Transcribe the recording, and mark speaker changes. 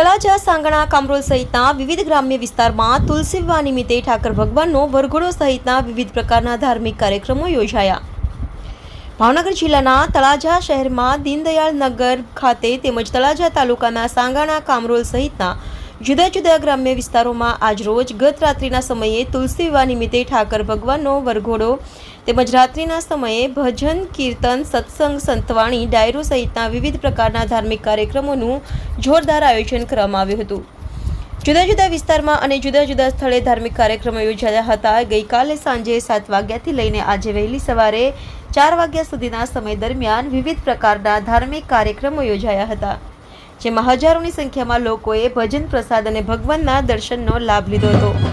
Speaker 1: તળાજા, સાંગણા, કામરોલ સહિતના વિવિધ ગ્રામ્ય વિસ્તારમાં તુલસી વિવાહ નિમિત્તે ઠાકર ભગવાનનો વરઘોડો સહિતના વિવિધ પ્રકારના ધાર્મિક કાર્યક્રમો યોજાયા. ભાવનગર જિલ્લાના તળાજા શહેરમાં દીનદયાળ નગર ખાતે તેમજ તળાજા તાલુકાના સાંગાણા, કામરોલ સહિતના જુદા જુદા ગ્રામ્ય વિસ્તારોમાં આજરોજ ગત રાત્રિના સમયે તુલસી વિવાહ નિમિત્તે ઠાકર ભગવાનનો વરઘોડો તેમજ રાત્રિના સમયે ભજન, કીર્તન, સત્સંગ, સંતવાણી, ડાયરો સહિતના વિવિધ પ્રકારના ધાર્મિક કાર્યક્રમોનું જોરદાર આયોજન કરવામાં આવ્યું હતું. જુદા જુદા વિસ્તારમાં અને જુદા જુદા સ્થળે ધાર્મિક કાર્યક્રમો યોજાયા હતા. ગઈકાલે સાંજે સાત વાગ્યાથી લઈને આજે વહેલી સવારે ચાર વાગ્યા સુધીના સમય દરમિયાન વિવિધ પ્રકારના ધાર્મિક કાર્યક્રમો યોજાયા હતા. જેમાં હજારોની સંખ્યામાં લોકોએ ભજન પ્રસાદ અને ભગવાનના દર્શનનો લાભ લીધો હતો.